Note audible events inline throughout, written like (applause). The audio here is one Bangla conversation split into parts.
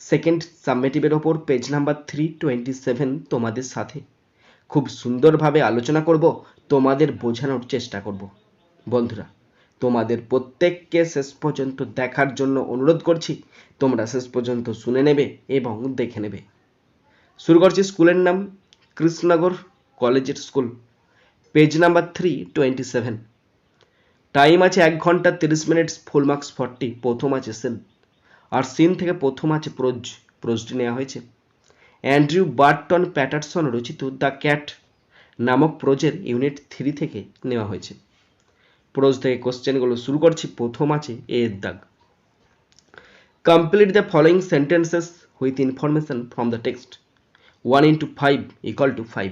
সেকেন্ড সাবমেটিভের ওপর page number three twenty seven তোমাদের সাথে। খুব সুন্দরভাবে আলোচনা করব, তোমাদের বোঝানোর চেষ্টা করব। বন্ধুরা, তোমাদের প্রত্যেককে শেষ পর্যন্ত দেখার জন্য অনুরোধ করছি, তোমরা শেষ পর্যন্ত শুনে নেবে এবং দেখে নেবে। শুরু করছি স্কুলের নাম, কৃষ্ণনগর কলেজের school. Page number three twenty seven time আছে এক ঘণ্টা তিরিশ মিনিট ফুল মার্কস ফর্টি প্রথম আছে সেন আর সিন থেকে প্রথম আছে প্রোজ, প্রোজটি নেওয়া হয়েছে। অ্যান্ড্রিউ বার্টন প্যাটারসন রচিত দ্য ক্যাট নামক প্রোজের ইউনিট থ্রি থেকে নেওয়া হয়েছে। প্রোজ থেকে কোশ্চেনগুলো শুরু করছি, প্রথম আছে এ এর দাগ। Complete the following sentences with information from the text. One into five equal to five.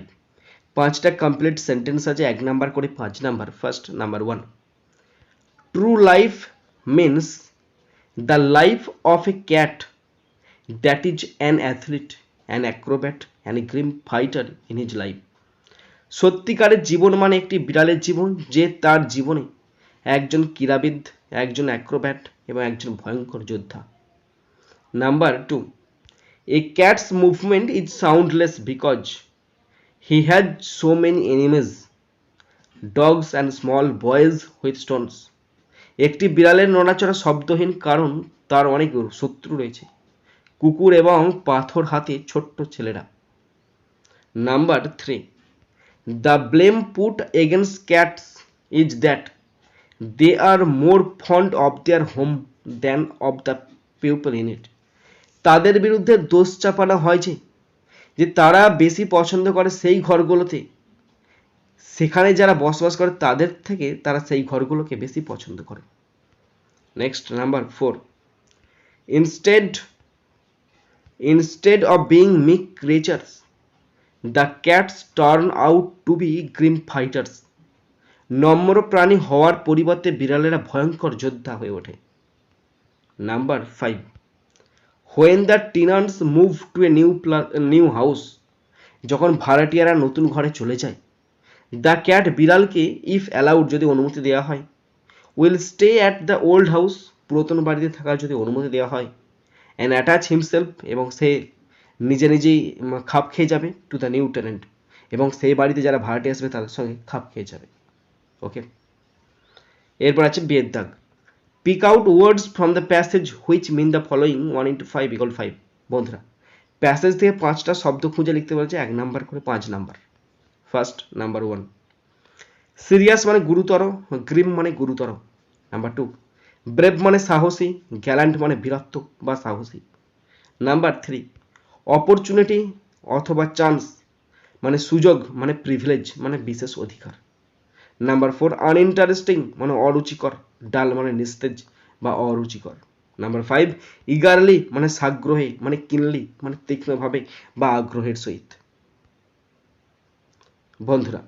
পাঁচটা কমপ্লিট সেন্টেন্স আছে, এক নাম্বার করে পাঁচ number, first number one. True life means the life of a cat, that is an athlete, an acrobat and a grim fighter in his life. সত্যিকারের জীবন মানে একটি বিড়ালের জীবন, যে তার জীবনে একজন ক্রীড়াবিদ, একজন অ্যাক্রোব্যাট এবং একজন ভয়ঙ্কর যোদ্ধা। Number two a cat's movement is soundless because he had so many enemies dogs and small boys with stones একটি বিড়ালের নড়াচড়া শব্দহীন কারণ তার অনেক শত্রু রয়েছে। কুকুর এবং পাথর হাতে ছোট্ট ছেলেরা। Number three, the blame put against cats is that they are more fond of their home than of the people in it. তাদের বিরুদ্ধে দোষ চাপানো হয় যে যে তারা বেশি পছন্দ করে সেই ঘরগুলোতে সেখানে যারা বসবাস করে তাদের থেকে তারা সেই ঘরগুলোকে বেশি পছন্দ করে। Next number four instead instead of being meek creatures the cats turn out to be grim fighters নম্র প্রাণী হওয়ার পরিবর্তে বিড়ালেরা ভয়ঙ্কর যোদ্ধা হয়ে ওঠে। Number five when the tenants move to a new new house যখন ভাড়াটিয়ারা নতুন ঘরে চলে যায় দ্য ক্যাট বিড়ালকে ইফ অ্যালাউড যদি অনুমতি দেওয়া হয়। Will stay at the old house, পুরাতন বাড়িতে থাকার যদি অনুমতি দেওয়া হয়। অ্যান্ড অ্যাটাচ হিমসেলফ এবং সে নিজে নিজেই খাপ খেয়ে যাবে টু দ্য নিউ টেনেন্ট এবং সেই বাড়িতে যারা ভাড়াটে আসবে তাদের সঙ্গে খাপ খেয়ে যাবে। ওকে? এরপর আছে বিয়ের দাগ। Pick out words from the passage which mean the following one into five equal five. বন্ধুরা, প্যাসেজ থেকে পাঁচটা শব্দ খুঁজে লিখতে বলছে, এক নাম্বার করে পাঁচ number. First number one serious মানে গুরুতর গ্রিম মানে গুরুতর নাম্বার টু ব্রেভ মানে সাহসী গ্যালান্ট মানে বীরত্ব বা সাহসী নাম্বার থ্রি অপরচুনিটি অথবা চান্স মানে সুযোগ মানে প্রিভিলেজ মানে বিশেষ অধিকার নাম্বার ফোর আনইন্টারেস্টিং মানে অরুচিকর ডাল মানে নিস্তেজ বা অরুচিকর নাম্বার ফাইভ ইগারলি মানে সাগ্রহে মানে কিনলি মানে তীক্ষ্ণভাবে বা আগ্রহের সহিত বন্ধুরা।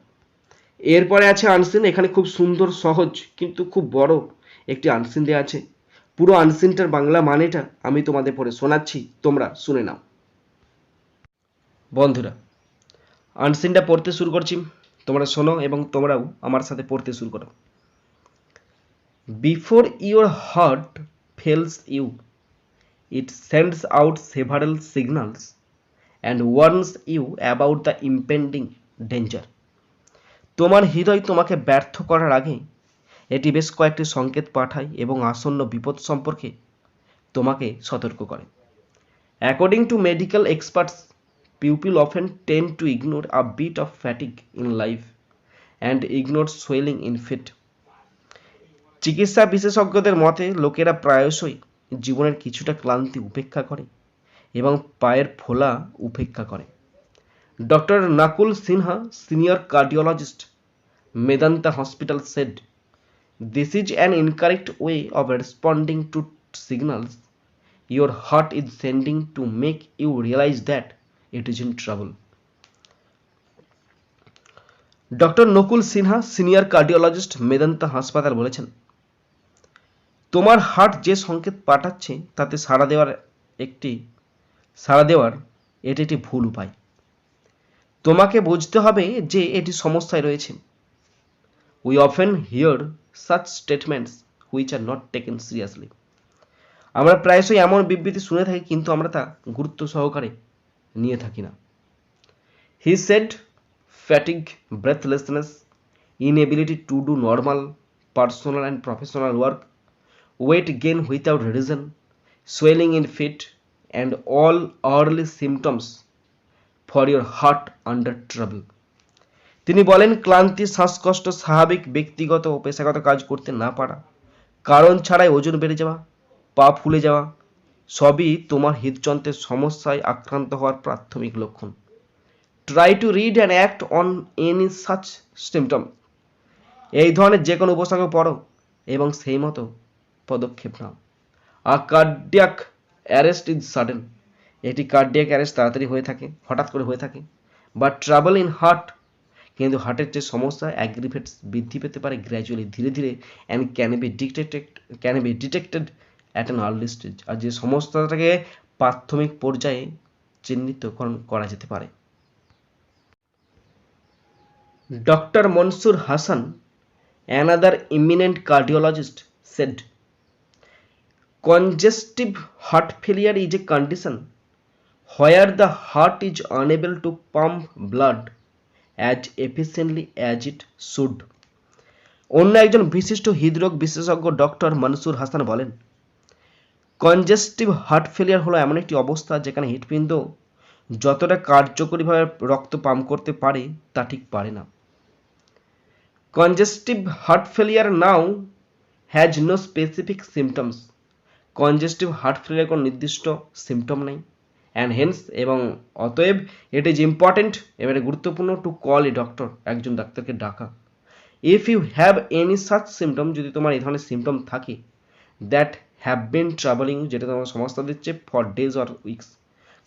এরপরে আছে আনসিন এখানে খুব সুন্দর, সহজ, কিন্তু খুব বড় একটি আনসিন দেওয়া আছে। পুরো আনসিনটার বাংলা মানেটা আমি তোমাদের পরে শোনাচ্ছি, তোমরা শুনে নাও। বন্ধুরা আনসিনটা পড়তে শুরু করছি। তোমরা শোনো এবং তোমরাও আমার সাথে পড়তে শুরু করো। Before your heart fails you it sends out several signals and warns you about the impending danger তোমার হৃদয় তোমাকে ব্যর্থ করার আগে এটি বেশ কয়েকটি সংকেত পাঠায় এবং আসন্ন বিপদ সম্পর্কে তোমাকে সতর্ক করে। According to medical experts people often tend to ignore a bit of fatigue in life and ignore swelling in feet চিকিৎসা বিশেষজ্ঞদের মতে, লোকেরা প্রায়শই জীবনের কিছুটা ক্লান্তি উপেক্ষা করে এবং পায়ের ফোলা উপেক্ষা করে। Dr. Nakul Sinha, senior cardiologist, Medanta Hospital said, This is an incorrect way of responding to signals your heart is sending to make you realize that it is in trouble. Doctor Nakul Sinha senior cardiologist Medanta হাসপাতাল বলেছেন তোমার হার্ট যে সংকেত পাঠাচ্ছে তাতে সাড়া দেওয়ার একটি সাড়া দেওয়ার এটি একটি ভুল উপায় তোমাকে বুঝতে হবে যে এটি সমস্যায় রয়েছে। We often hear such statements which are not taken seriously আমরা প্রায়শই এমন বিবৃতি শুনে থাকি কিন্তু আমরা তা গুরুত্ব সহকারে নিয়ে থাকি না। He said fatigue breathlessness inability to do normal, personal and professional work, weight gain without reason swelling in feet and all early symptoms for your heart under trouble. তিনি বলেন, ক্লান্তি, শ্বাসকষ্ট, স্বাভাবিক, ব্যক্তিগত ও পেশাগত কাজ করতে না পারা, কারণ ছাড়াই ওজন বেড়ে যাওয়া, পা ফুলে যাওয়া, সবই তোমার হৃদযন্ত্রের সমস্যায় আক্রান্ত হওয়ার প্রাথমিক লক্ষণ। Try to read and act on any such symptom এই ধরনের যে কোনো উপসর্গ পড়ো এবং সেই মতো পদক্ষেপ নাও। আর কার্ডিয়াক অ্যারেস্ট ইজ সাডেন এটি কার্ডিয়াক অ্যারেস্ট তাড়াতাড়ি হয়ে থাকে, হঠাৎ করে হয়ে থাকে। বা ট্রাভেল ইন হার্ট কিন্তু হার্টের যে সমস্যা অ্যাগ্রিভেটস বৃদ্ধি পেতে পারে গ্র্যাজুয়ালি ধীরে ধীরে and can be detected can be detected at an early stage আর যে সমস্যাটাকে প্রাথমিক পর্যায়ে চিহ্নিতকরণ করা যেতে পারে। Doctor Mansoor Hasan another eminent cardiologist said, congestive heart failure is a condition where the heart is unable to pump blood as efficiently as it should অন্য একজন বিশিষ্ট হৃদরোগ বিশেষজ্ঞ ডক্টর মনসুর হাসান বলেন কনজেস্টিভ হার্ট ফেলিয়ার হলো এমন একটি অবস্থা যেখানে হৃৎপিণ্ড যতটা কার্যকরীভাবে রক্ত পাম্প করতে পারে তা ঠিক পারে না। Congestive heart failure now has no specific symptoms congestive heart failure কোনো নির্দিষ্ট সিমটম নেই। অ্যান্ড হেন্স এবং অতএব ইট ইজ ইম্পর্টেন্ট এবারে গুরুত্বপূর্ণ টু কল এ ডক্টর একজন ডাক্তারকে ডাকা। If you have any such symptom যদি তোমার এই ধরনের সিমটম থাকে দ্যাট হ্যাভ বিন ট্রাভেলিং যেটা তোমার সমস্যা দিচ্ছে ফর ডেজ অর উইকস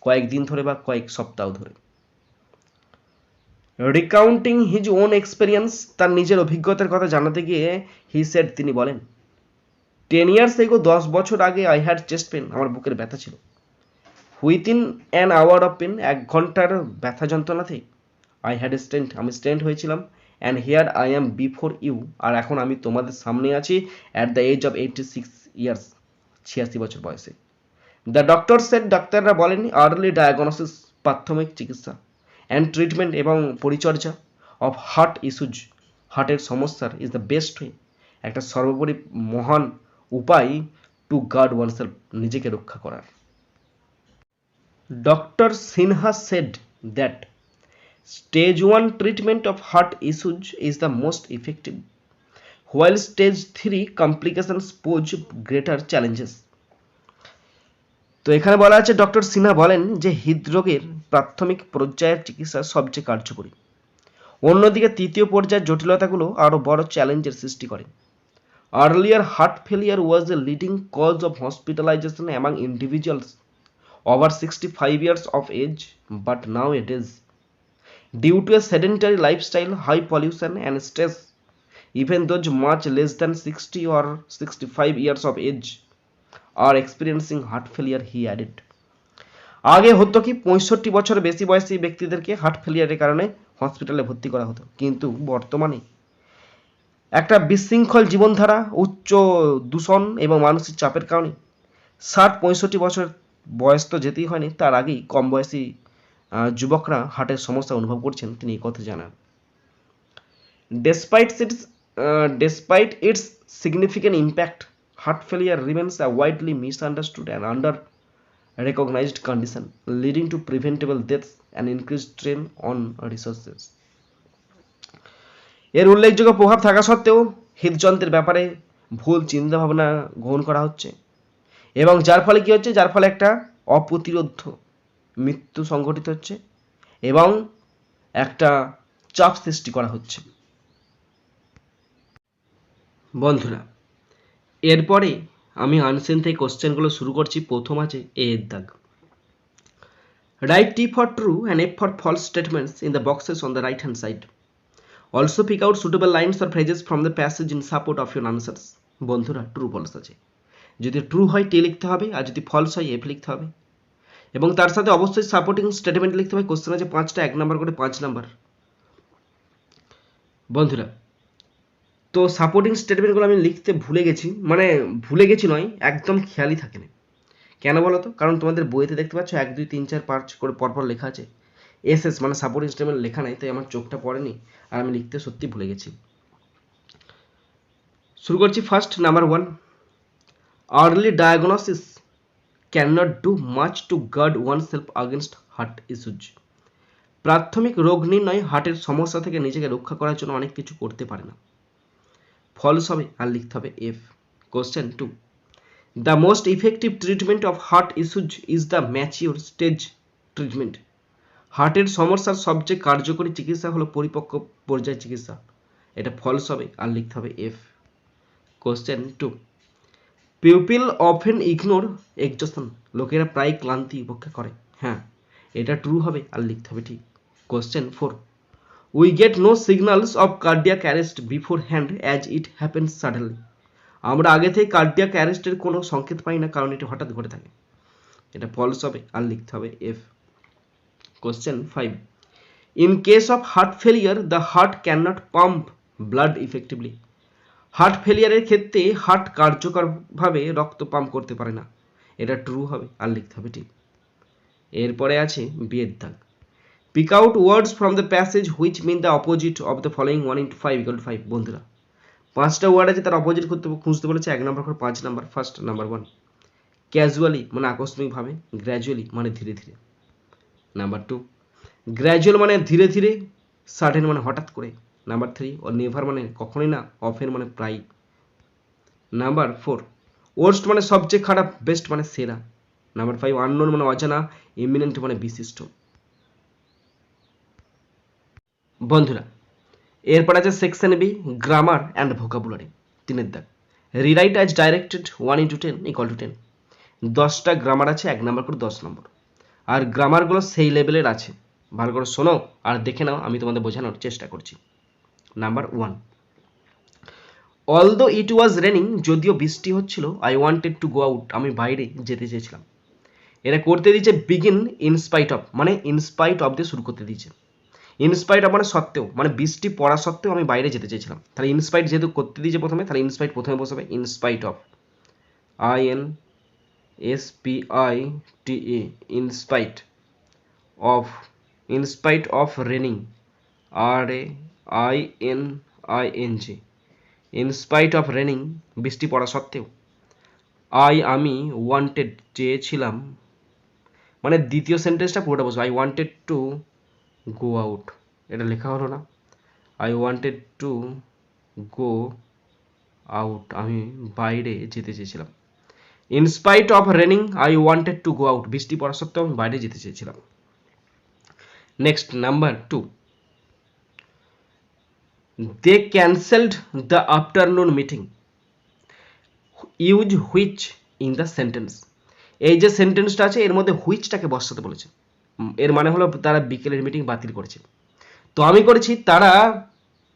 কয়েকদিন ধরে বা কয়েক সপ্তাহ ধরে। রিকাউন্টিং হিজ ওন এক্সপিরিয়েন্স তার নিজের অভিজ্ঞতার কথা জানাতে গিয়ে হি সেড তিনি বলেন টেন ইয়ার্স এগো দশ বছর আগে আই হ্যাড চেস্ট পেন আমার বুকের ব্যথা ছিল। Within an hour of pain এক ঘণ্টার ব্যথা যন্ত্রণাতেই আই হ্যাড স্টেন্ট আমি স্টেন্ট হয়েছিলাম and here I am before you আর এখন আমি তোমাদের সামনে আছি at the age of eighty six years ছিয়াশি বছর বয়সে। দ্য ডক্টর সেট ডাক্তাররা বলেন আর্লি ডায়াগনোসিস প্রাথমিক চিকিৎসা অ্যান্ড ট্রিটমেন্ট এবং পরিচর্যা অফ হার্ট ইস্যুজ হার্টের সমস্যার ইজ দ্য বেস্ট ওয়ে একটা সর্বোপরি মহান উপায় টু গার্ড ওয়ানসেলফ নিজেকে রক্ষা করার। Doctor Sinha said that stage one treatment of heart issues is the most effective while stage three complications pose greater challenges তো এখানে বলা আছে, ডক্টর সিনহা বলেন যে হৃদরোগের প্রাথমিক পর্যায়ের চিকিৎসা সবচেয়ে কার্যকরী। অন্যদিকে তৃতীয় পর্যায়ের জটিলতাগুলো আরও বড় চ্যালেঞ্জের সৃষ্টি করে। Earlier heart failure was a leading cause of hospitalisation among individuals five years of age but now it is due to a sedentary lifestyle high pollution and stress even those much less than sixty or sixty five years of age are experiencing heart failure he added আগে হতো কি, পঁয়ষট্টি বছর বেশি বয়সী ব্যক্তিদেরকে হার্ট ফেলিয়ারের কারণে হসপিটালে ভর্তি করা হতো। কিন্তু বর্তমানে একটা বিশৃঙ্খল জীবনধারা, উচ্চ দূষণ এবং মানসিক চাপের কারণে ষাট, পঁয়ষট্টি বছর বয়স তো যেতেই হয়নি, তার আগেই কম বয়সী যুবকরা হার্টের সমস্যা অনুভব করছেন, তিনি এই কথা জানান। Despite its despite its significant impact heart failure remains a widely misunderstood and under recognized condition leading to preventable death and increased strain on resources এর উল্লেখযোগ্য প্রভাব থাকা সত্ত্বেও, হৃদযন্ত্রের ব্যাপারে ভুল চিন্তা ভাবনা গ্রহণ করা হচ্ছে। এবং যার ফলে কি হচ্ছে? যার ফলে একটা অপ্রতিরোধ মৃত্যু সংঘটিত হচ্ছে এবং একটা চাপ সৃষ্টি করা হচ্ছে। বন্ধুরা, এরপরে আমি আনসেন থেকে কোশ্চেনগুলো শুরু করছি। প্রথম আছে এ এর দাগ। Write T for true and F for false statements in the boxes on the right hand side also pick out suitable lines or phrases from the passage in support of your answers বন্ধুরা ট্রু ফলস আছে যদি ট্রু হয় টি লিখতে হবে, আর যদি ফলস হয় এফ লিখতে হবে। এবং তার সাথে অবশ্যই সাপোর্টিং স্টেটমেন্ট লিখতে হবে কোশ্চেন আছে পাঁচটা, এক নাম্বার করে পাঁচ নাম্বার বন্ধুরা, তো সাপোর্টিং স্টেটমেন্টগুলো আমি লিখতে ভুলে গেছি মানে ভুলে গেছি নয়, একদম খেয়ালই থাকে না। কেন বলো তো? কারণ তোমাদের বইতে দেখতে পাচ্ছ, এক, দুই, তিন, চার, পাঁচ করে পরপর লেখা আছে। এস এস মানে সাপোর্টিং স্টেটমেন্ট লেখা নাই, তাই আমার চোখটা পড়েনি, আর আমি লিখতে সত্যি ভুলে গেছি। শুরু করছি first number one can not do much to guard oneself against heart issues প্রাথমিক রোগ নির্ণয় হার্টের সমস্যা থেকে নিজেকে রক্ষা করার জন্য অনেক কিছু করতে পারে না। ফলস হবে আর লিখতে হবে F question two the most effective treatment of heart issues is the mature stage treatment হার্টের সমস্যার সবচেয়ে কার্যকরী চিকিৎসা হলো পরিপক্ক পর্যায় চিকিৎসা। এটা ফলস হবে আর লিখতে হবে F question two pupil often ignore exhaustion লোকেরা প্রায় ক্লান্তি উপেক্ষা করে। হ্যাঁ এটা ট্রু হবে আর লিখতে হবে ঠিক। Question four we get no signals of cardiac arrest beforehand as it happens suddenly আমরা আগে থেকে কার্ডিয়াক অ্যারেস্টের কোনো সংকেত পাই না, কারণ এটা হঠাৎ ঘটে থাকে। এটা ফলস হবে আর লিখতে হবে F question five in case of heart failure the heart can not pump blood effectively heart ফেলিয়ারের ক্ষেত্রে হার্ট কার্যকরভাবে রক্ত পাম্প করতে পারে না। এটা ট্রু হবে, আর লিখতে হবে ঠিক। এরপরে আছে বিয়ের দাগ। Pick out words from the passage which mean the opposite of the following one into five equal five বন্ধুরা, পাঁচটা ওয়ার্ড আছে, তার অপোজিট করতে খুঁজতে বলেছে, এক নম্বর করে পাঁচ number first number one casually মানে আকস্মিকভাবে গ্র্যাজুয়ালি মানে ধীরে ধীরে। নাম্বার টু গ্র্যাজুয়াল মানে ধীরে ধীরে সাডেন মানে হঠাৎ করে। নাম্বার থ্রি ও নেভার মানে কখনোই না অফেন মানে প্রায় নাম্বার ফোর ওয়ার্স্ট মানে সবচেয়ে খারাপ বেস্ট মানে সেরা। নাম্বার ফাইভ আননোন মানে অজানা ইমিনেন্ট মানে বিশিষ্ট। বন্ধুরা, এরপর আছে section B grammar and vocabulary তিনের দাগ। Rewrite as directed one into ten equal two ten দশটা গ্রামার আছে, এক নম্বর করে দশ নম্বর আর গ্রামারগুলো সেই লেভেলের আছে। ভালো করে শোনো আর দেখে নাও, আমি তোমাদের বোঝানোর চেষ্টা করছি। Number one although it was raining যদিও বৃষ্টি হচ্ছিল I wanted to go out আমি বাইরে যেতে চেয়েছিলাম। এটা করতে দিয়েছে বিগিন ইনস্পাইট অফ মানে ইনস্পাইট অফ দিয়ে শুরু করতে দিয়েছে। ইনস্পাইট অফ মানে সত্ত্বেও মানে বৃষ্টি পড়া সত্ত্বেও আমি বাইরে যেতে চেয়েছিলাম। তাহলে ইনস্পাইট যেহেতু করতে দিয়েছে প্রথমে, তাহলে ইনস্পাইট প্রথমে বসাবে in spite of I N S P I T E in spite of in spite of raining R A I N I N G in spite of raining বৃষ্টি পড়া সত্ত্বেও আই আমি ওয়ান্টেড চেয়েছিলাম মানে দ্বিতীয় সেন্টেন্সটা পুরোটা বসবে I wanted to go out এটা লেখা হলো না। I wanted to go out আমি বাইরে যেতে চেয়েছিলাম। In spite of raining I wanted to go out বৃষ্টি পড়া সত্ত্বেও আমি বাইরে যেতে চেয়েছিলাম। Next number two they cancelled the afternoon meeting use which in the sentence এই যে সেন্টেন্সটা আছে, এর মধ্যে হুইচটাকে বসাতে বলেছে। এর মানে হলো তারা বিকেলের মিটিং বাতিল করেছে। তো আমি করেছি, তারা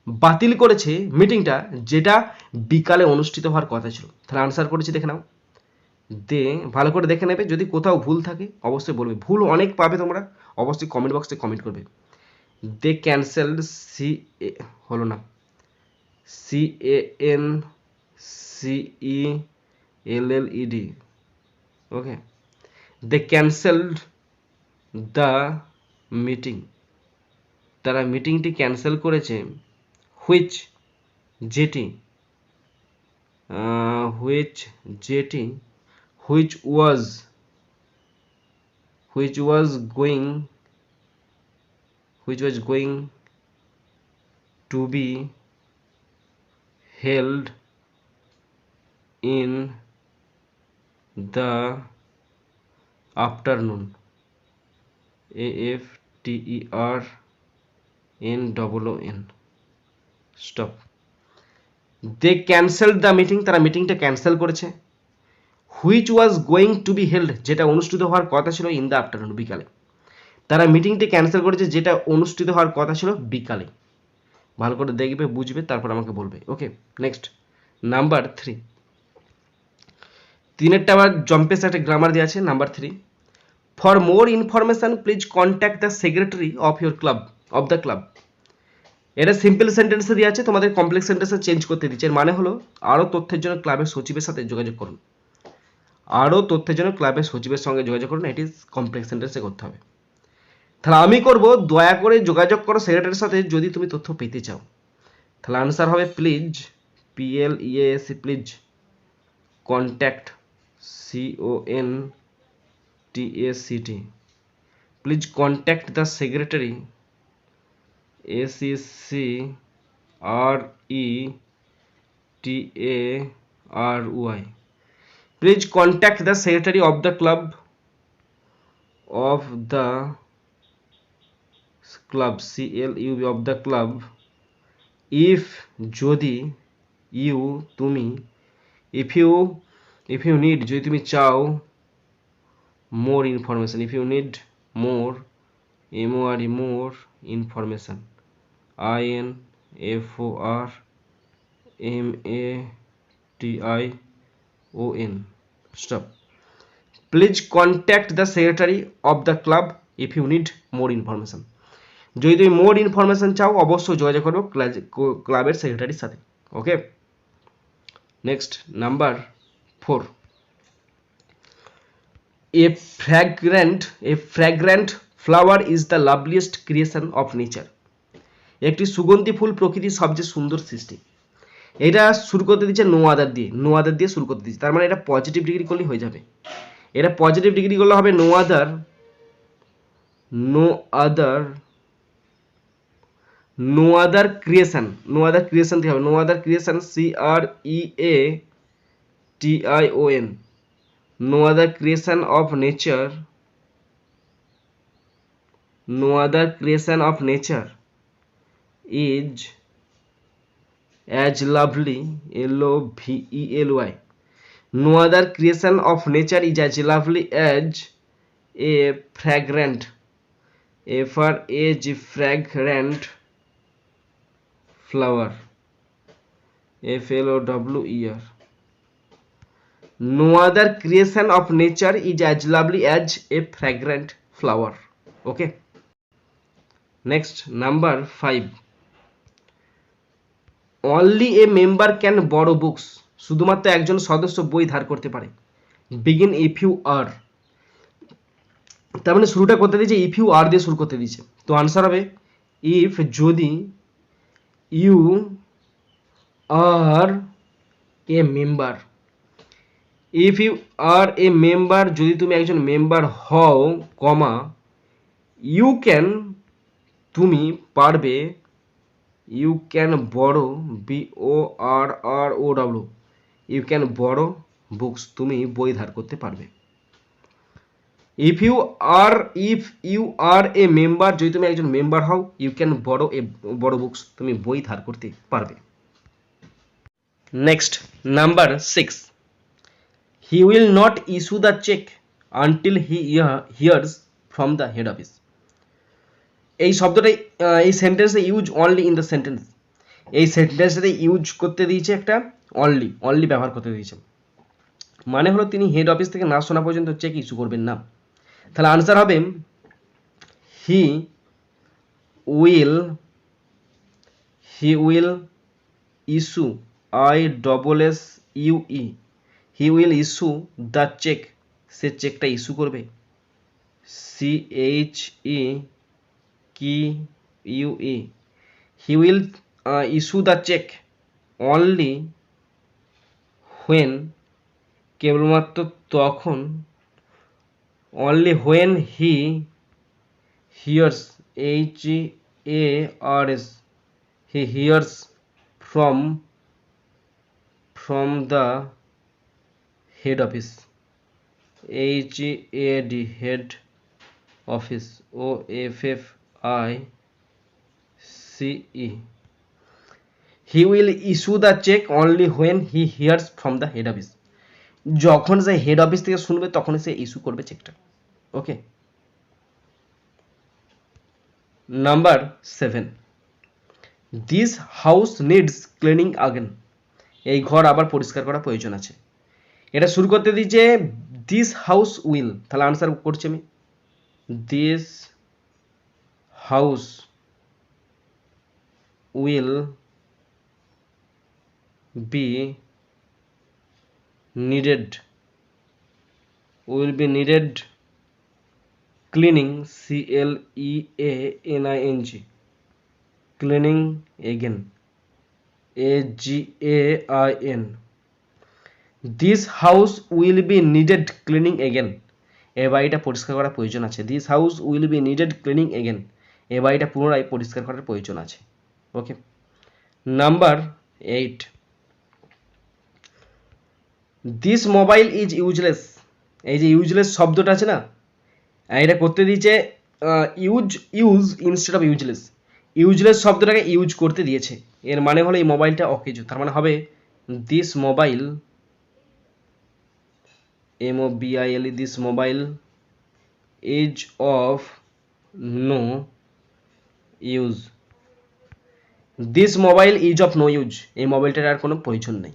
বাতিল করেছে মিটিংটা যেটা বিকালে অনুষ্ঠিত হওয়ার কথা ছিল। তাহলে আনসার করেছি, দেখে নাও। দে, ভালো করে দেখে নেবে, যদি কোথাও ভুল থাকে, অবশ্যই বলবে। ভুল অনেক পাবে তোমরা, অবশ্যই কমেন্ট বক্সে কমেন্ট করবে। দে ক্যান্সেলড সি এ হলো না। C A N C E L L E D okay they cancelled the meeting তারা মিটিংটি ক্যান্সেল করেছে হুইচ যেটি হুইচ যেটি which was which was going which was going to be held in the afternoon. A f t e r n double o n. Stop they cancel the meeting তারা মিটিংটা ক্যান্সেল করেছে which was going to be held যেটা অনুষ্ঠিত হওয়ার কথা ছিল ইন দ্য আফটারনুন বিকালে। তারা মিটিংটি ক্যান্সেল করেছে, যেটা অনুষ্ঠিত হওয়ার কথা ছিল বিকালে। ভালো করে দেখবে, বুঝবে, তারপর আমাকে বলবে। ওকে নেক্সট নাম্বার থ্রি তিনেরটা আবার জম্পেস একটা গ্রামার দেওয়া আছে number three for more information please contact the secretary of your club of the club এটা সিম্পল সেন্টেন্সে দেওয়া আছে, তোমাদের কমপ্লেক্স সেন্টেন্সে চেঞ্জ করতে দিচ্ছে। এর মানে হলো, আরও তথ্যের জন্য ক্লাবের সচিবের সাথে যোগাযোগ করুন। আরও তথ্যের জন্য ক্লাবের সচিবের সঙ্গে যোগাযোগ করুন, এটি কমপ্লেক্স সেন্টেন্সে করতে হবে। তাহলে আমি করব, দয়া করে যোগাযোগ করো সেক্রেটারির সাথে যদি তুমি তথ্য পেতে চাও। তাহলে আনসার হবে please P L E A C please contact C O N T A C T please contact the secretary S C C R E T A R Y please contact the secretary of the club of the club C L U of the club if যদি ইউ তুমি if you if you need যদি তুমি চাও more information if you need more M O R E more information I N F O R M A T I O N stop please contact the secretary of the club if you need more information যদি তুমি মোর ইনফরমেশন চাও, অবশ্যই যোগাযোগ করব ক্লাবের সেক্রেটারির সাথে okay next number four a fragrant a fragrant flower is the loveliest creation of nature একটি সুগন্ধি ফুল প্রকৃতির সবচেয়ে সুন্দর সৃষ্টি। এটা শুরু করতে দিচ্ছে নো আদার দিয়ে নো আদার দিয়ে শুরু করতে দিচ্ছে। তার মানে এটা পজিটিভ ডিগ্রি করলেই হয়ে যাবে। এটা পজিটিভ ডিগ্রি করলে হবে no other no other no other creation no other creation থেকে হবে no other creation C R E A T I O N no other creation of nature no other creation of nature is as lovely l o v e l y no other creation of nature is as lovely as a fragrant f r a g fragrant f l o w e r no other creation of nature is as lovely as a fragrant flower okay next number 5 only a member can borrow books শুধুমাত্র একজন সদস্য বই ধার করতে পারে বিগিন ইফ ইউ আর তার মানে শুরুটা করতে দিয়েছে ইফ ইউ আর দিয়ে শুরু করতে দিয়েছে তো আনসার হবে ইফ যদি you are a member. If you are a member, যদি তুমি একজন মেম্বার হও, কমা, ইউ ক্যান, তুমি পারবে, you can borrow, B O R R O W you can borrow books, তুমি বই ধার করতে পারবে। If you are if you are a member যদি তুমি একজন মেম্বার হও ইউ ক্যান বড় এ বড় বুকস তুমি বই ধার করতে পারবে। Next number six he will not issue the cheque he hear- hears from the head office. এই শব্দটাই এই সেন্টেন্সে use only in the sentence এই সেন্টেন্সটাতে ইউজ করতে দিয়েছে একটা অনলি অনলি ব্যবহার করতে দিয়েছে। মানে হলো তিনি হেড অফিস থেকে না শোনা পর্যন্ত চেক ইস্যু করবেন না। তাহলে আনসার হবে he will he will issue I double S U E he will issue the cheque সে চেকটা ইস্যু করবে। C H E Q U E he will issue the cheque only when কেবলমাত্র তখন only when he hears h a r s he hears from from the head office. H a d head office. O f f i c e. He will issue the check only when he hears from the head office. যখন সে হেড অফিস থেকে শুনবে তখন সে ইস্যু করবে চেকটা okay number seven this house needs cleaning again এই ঘর আবার পরিষ্কার করা প্রয়োজন আছে। এটা শুরু করতে দিচ্ছে দিস হাউস উইল তাহলে আনসার করছি আমি। This house will be needed will be needed cleaning c l e a n i n g cleaning again a g a i n this house will be needed cleaning again এ বাড়িটা পরিষ্কার করার প্রয়োজন আছে this house will be needed cleaning again এ বাড়িটা পুনরায় পরিষ্কার করার প্রয়োজন আছে okay number eight this mobile is useless এই যে ইউজলেস শব্দটা আছে না? এটা করতে দিয়েছে use use instead of useless useless শব্দটাকে ইউজ করতে দিয়েছে। এর মানে হলো এই মোবাইলটা অকেজো। তার মানে হবে this mobile M O B I L this mobile is of no use this mobile is of no use এই মোবাইলটার আর কোনো প্রয়োজন নেই।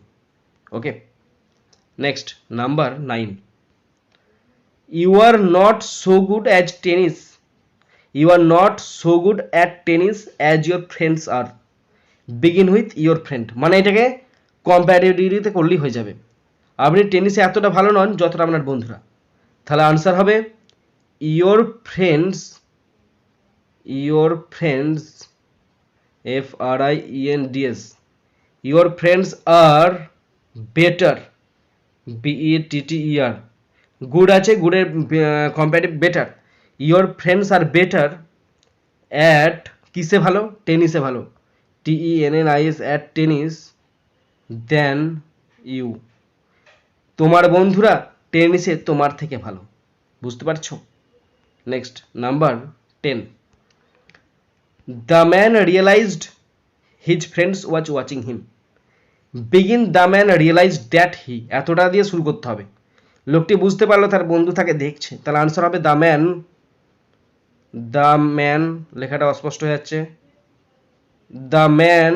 Okay next number nine you are not so good as tennis you are not so good at tennis as your friends are begin with your friend মানে এটাকে কম্প্যারিটিভিতে করলেই হয়ে যাবে। আপনি টেনিসে এতটা ভালো নন যতটা আপনার বন্ধুরা। তাহলে আনসার হবে your friends your friends F R I E N D S your friends are better B E T T E R good আছে গুডের comparative better your friends are better at কিসে ভালো? টেনিসে ভালো। T E N N I S at tennis than you তোমার বন্ধুরা টেনিসে তোমার থেকে ভালো। বুঝতে পারছ? Next number ten the man realised his friends watch watching him begin the man realise that he এতটা দিয়ে শুরু করতে হবে। লোকটি বুঝতে পারল, তার বন্ধু তাকে দেখছে। তাহলে আনসার হবে দ্য ম্যান দ্য ম্যান লেখাটা অস্পষ্ট হয়ে যাচ্ছে। The man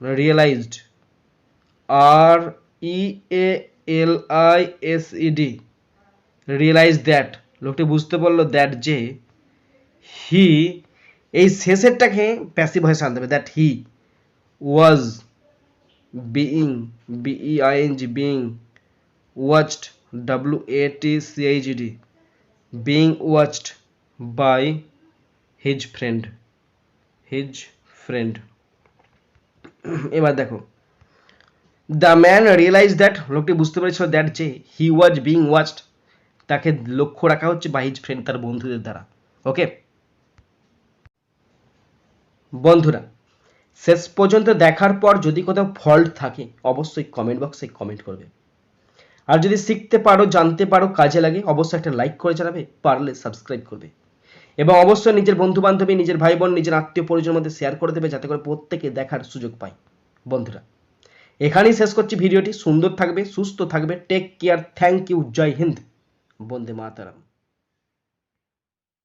realised R E A L I S E D realise that লোকটি বুঝতে পারল দ্যাট যে হি এই শেষেরটাকে প্যাসিভ ভয়েস আনতে হবে that he was being, b e i n g, being watched, w a t c h d, being watched by his friend his friend. (clears throat) এবার দেখো দ্য ম্যান রিয়েলাইজ দ্যাট লোকটি বুঝতে পেরেছিল দ্যাট যে হি ওয়াজ বিং ওয়াচড তাকে লক্ষ্য রাখা হচ্ছে বাই হিজ ফ্রেন্ড তার বন্ধুদের দ্বারা ওকে বন্ধুরা শেষ পর্যন্ত দেখার পর যদি কোথাও ফল্ট থাকে, অবশ্যই কমেন্ট বক্সে কমেন্ট করবে। আর যদি শিখতে পারো, জানতে পারো, কাজে লাগে, অবশ্যই একটা লাইক করে জানাবে, পারলে সাবস্ক্রাইব করবে। এবং অবশ্যই নিজের বন্ধু বান্ধবী নিজের ভাই বোন নিজের আত্মীয় পরিজনের মধ্যে শেয়ার করে দেবে, যাতে করে প্রত্যেকে দেখার সুযোগ পায়। বন্ধুরা, এখানেই শেষ করছি ভিডিওটি। সুন্দর থাকবে, সুস্থ থাকবে। Take care thank you Jai Hind. Vande Mataram.